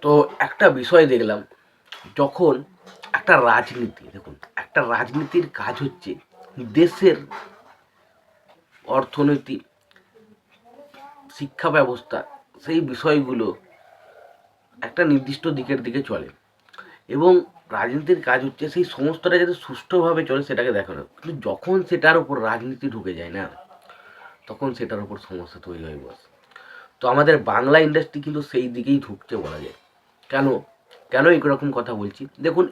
তো একটা বিষয় দেখলাম, যখন একটা রাজনীতি, দেখুন, একটা রাজনীতির কাজ হচ্ছে দেশের অর্থনীতি, শিক্ষা ব্যবস্থা, সেই বিষয়গুলো একটা নির্দিষ্ট দিকের দিকে চলে। এবং রাজনীতির কাজ হচ্ছে সেই সমস্তটা যাতে সুষ্ঠুভাবে চলে সেটাকে দেখানো। কিন্তু যখন সেটার উপর রাজনীতি ঢুকে যায় না, তখন সেটার উপর সমস্যা তৈরি হয়ে বসে তো আমাদের বাংলা ইন্ডাস্ট্রি কিন্তু সেই দিকেই ঢুকছে বলা যায়। কেন? কেন এইরকম কথা বলছি? দেখুন,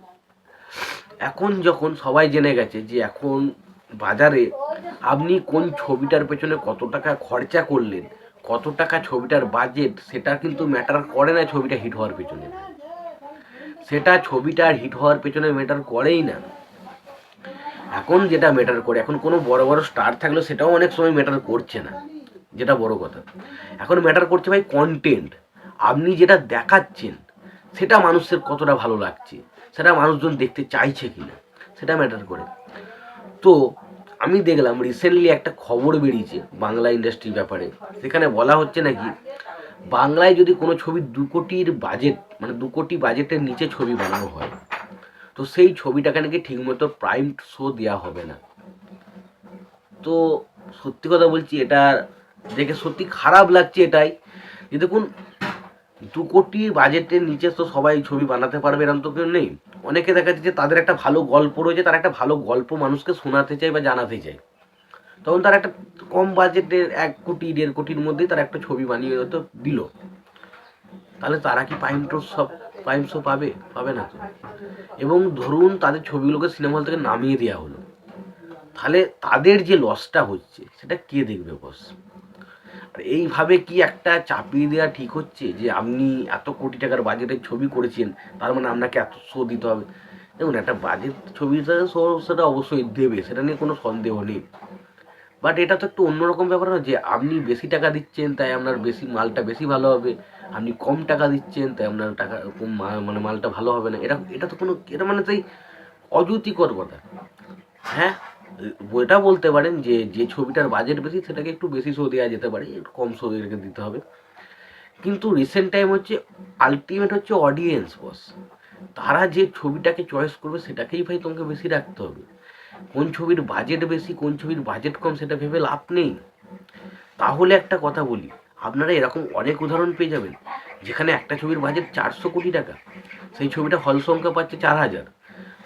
এখন যখন সবাই জেনে গেছে যে এখন বাজারে আপনি কোন ছবিটার পেছনে কত টাকা খরচা করলেন, কত টাকা ছবিটার বাজেট সেটা কিন্তু ম্যাটার করে না ছবিটা হিট হওয়ার পেছনে। সেটা ছবিটার হিট হওয়ার পেছনে ম্যাটার করেই না। এখন যেটা ম্যাটার করে, এখন কোনো বড় বড় স্টার থাকলেও সেটাও অনেক সময় ম্যাটার করছে না, যেটা বড় কথা। এখন ম্যাটার করছে ভাই কন্টেন্ট আপনি যেটা দেখাচ্ছেন সেটা মানুষের কতটা ভালো লাগছে? সেটা মানুষজন দেখতে চাইছে কি না সেটা ম্যাটার করে। তো আমি দেখলাম রিসেন্টলি একটা খবর বেরিয়েছে বাংলা ইন্ডাস্ট্রির ব্যাপারে। সেখানে বলা হচ্ছে নাকি, বাংলায় যদি কোনো ছবি দু কোটির বাজেট মানে দু কোটি বাজেটের নিচে ছবি বানানো হয়, তো সেই ছবিটাকে নাকি ঠিকমতো প্রাইম শো দেওয়া হবে না। তো সত্যি কথা বলছি, এটা দেখে সত্যি খারাপ লাগছে এটাই। যে দেখুন দু কোটি বাজেটের নিচে তো সবাই ছবি বানাতে পারবে এরকম তো কেউ নেই। অনেকে দেখা যাচ্ছে যে তাদের একটা ভালো গল্প রয়েছে, তারা একটা ভালো গল্প মানুষকে শোনাতে চায় বা জানাতে চায়। তখন তারা একটা কম বাজেটের এক কোটি, দেড় কোটির মধ্যেই তারা একটা ছবি বানিয়ে হয়তো দিল। তাহলে তারা কি প্রাইম টো সব প্রাইম শো পাবে? পাবে না তো। এবং ধরুন তাদের ছবিগুলোকে সিনেমা হল থেকে নামিয়ে দেওয়া হলো। তাহলে তাদের যে লসটা হচ্ছে, সেটা কে দেখবে বস এইভাবে কি একটা চাপিয়ে দেওয়া ঠিক হচ্ছে যে আপনি এত কোটি টাকার বাজেটের ছবি করেছেন, তার মানে আপনাকে এত শো দিতে হবে? দেখুন, একটা বাজেট ছবিটা শো সেটা অবশ্যই দেবে, সেটা নিয়ে কোনো সন্দেহ নেই। বাট এটা তো একটু অন্যরকম ব্যাপার না যে আপনি বেশি টাকা দিচ্ছেন, তাই আপনার বেশি মালটা বেশি ভালো হবে। আপনি কম টাকা দিচ্ছেন, তাই আপনার টাকা, কম মানে মালটা ভালো হবে না। এটা এটা তো কোনো, এটা মানে তাই অযুতিকর কথা। হ্যাঁ? এটা বলতে পারেন যে যে ছবিটার বাজেট বেশি, সেটাকে একটু বেশি শো দেওয়া যেতে পারে, একটু কম শো রেখে দিতে হবে। কিন্তু রিসেন্ট টাইম হচ্ছে আলটিমেট হচ্ছে অডিয়েন্স বস তারা যে ছবিটাকে চয়েস করবে, সেটাকেই ভাই তোমাকে বেশি রাখতে হবে। কোন ছবির বাজেট বেশি, কোন ছবির বাজেট কম, সেটা ভেবে লাভ নেই। তাহলে একটা কথা বলি, আপনারা এরকম অনেক উদাহরণ পেয়ে যাবেন, যেখানে একটা ছবির বাজেট চারশো কোটি টাকা, সেই ছবিটা হল সংখ্যা পাচ্ছে চার হাজার।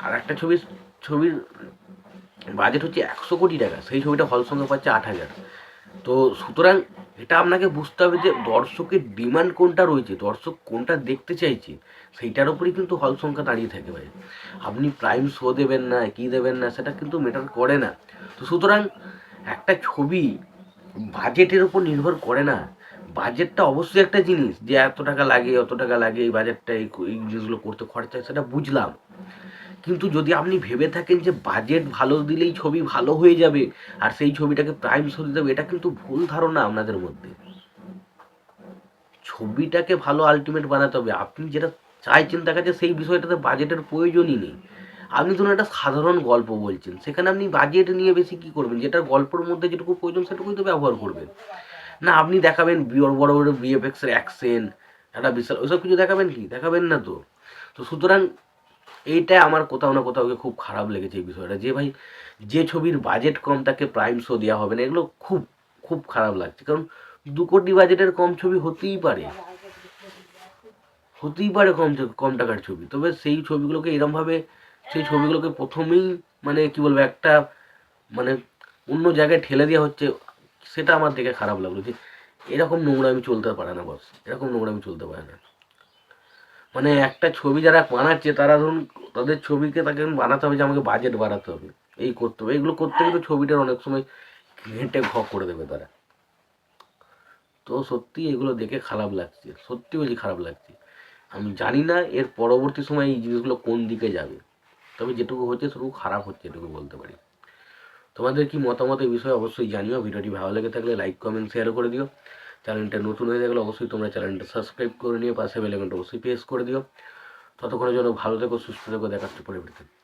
আর একটা ছবির ছবির বাজেট হচ্ছে একশো কোটি টাকা, সেই ছবিটা হল সংখ্যা পাচ্ছে আট হাজার। তো সুতরাং এটা আপনাকে বুঝতে হবে যে দর্শকের ডিমান্ড কোনটা রয়েছে, দর্শক কোনটা দেখতে চাইছে, সেইটার উপরেই কিন্তু হল সংখ্যা দাঁড়িয়ে থাকে ভাই। আপনি প্রাইম শো দেবেন না, কি দেবেন না, সেটা কিন্তু ম্যাটার করে না। তো সুতরাং একটা ছবি বাজেটের উপর নির্ভর করে না। বাজেটটা অবশ্যই একটা জিনিস, যে এত টাকা লাগে, অত টাকা লাগে এই বাজেটটা, এই জিনিসগুলো করতে খরচা সেটা বুঝলাম। কিন্তু যদি আপনি ভেবে থাকেন যে বাজেট ভালো দিলেই ছবি ভালো হয়ে যাবে, আর সেই ছবিটাকে প্রাইম শো দিতে হবে, এটা কিন্তু ভুল ধারণা আপনাদের মধ্যে। ছবিটাকে ভালো আলটিমেট বানাতে হবে। আপনি যেটা চাইছেন দেখা যাচ্ছে সেই বিষয়টাতে বাজেটের প্রয়োজনই নেই। আপনি ধরুন একটা সাধারণ গল্প বলছেন, সেখানে আপনি বাজেট নিয়ে বেশি কী করবেন? যেটার গল্পের মধ্যে যেটুকু প্রয়োজন সেটুকুই তো ব্যবহার করবেন। না, আপনি দেখাবেন বড় বড় বিএফএক্সের অ্যাকশন একটা বিশাল, ওইসব কিছু দেখাবেন কি? দেখাবেন না তো? তো সুতরাং এইটা আমার কোথাও না কোথাও খুব খারাপ লেগেছে এই বিষয়টা। যে ভাই, যে ছবির বাজেট কম তাকে প্রাইম শো দেওয়া হবে না, এগুলো খুব খুব খারাপ লাগছে। কারণ দু কোটি বাজেটের কম ছবি হতেই পারে। হতেই পারে কম কম টাকার ছবি। তবে সেই ছবিগুলোকে এরমভাবে, সেই ছবিগুলোকে প্রথমেই মানে কি বলব, একটা মানে অন্য জায়গায় ঠেলে দেওয়া হচ্ছে, সেটা আমার দেখে খারাপ লাগল যে এরকম নোংরা আমি চলতে পারে না, বস। এরকম নোংরা আমি চলতে পারে না। মানে একটা ছবি যারা বানাচ্ছে, তারা ধরুন তাদের ছবিকে তাকে বানাতে হবে যে আমাকে বাজেট বাড়াতে হবে। এই করতে হবে। এইগুলো করতে গেলে ছবিটার অনেক সময় ঘেঁটে ঘ করে দেবে তারা। তো সত্যি এগুলো দেখে খারাপ লাগছে। সত্যি বলছি খারাপ লাগছে। আমি জানি না এর পরবর্তী সময় এই জিনিসগুলো কোন দিকে যাবে। তবে যেটুকু হচ্ছে সেটুকু খারাপ হচ্ছে এটুকু বলতে পারি। তোমাদের কি মতামত এই বিষয়ে অবশ্যই জানিও। ভিডিওটি ভালো লেগে থাকলে লাইক কমেন্ট শেয়ার করে দিও। চ্যানেলটা নতুন হয়ে থাকলে অবশ্যই তোমরা চ্যানেলটা সাবস্ক্রাইব করে নিও, পাশে বেলাইকনটা অবশ্যই প্রেস করে দিও। ততক্ষণের জন্য ভালো থেকো, সুস্থ থেকো, দেখাচ্ছে পরিবর্তন।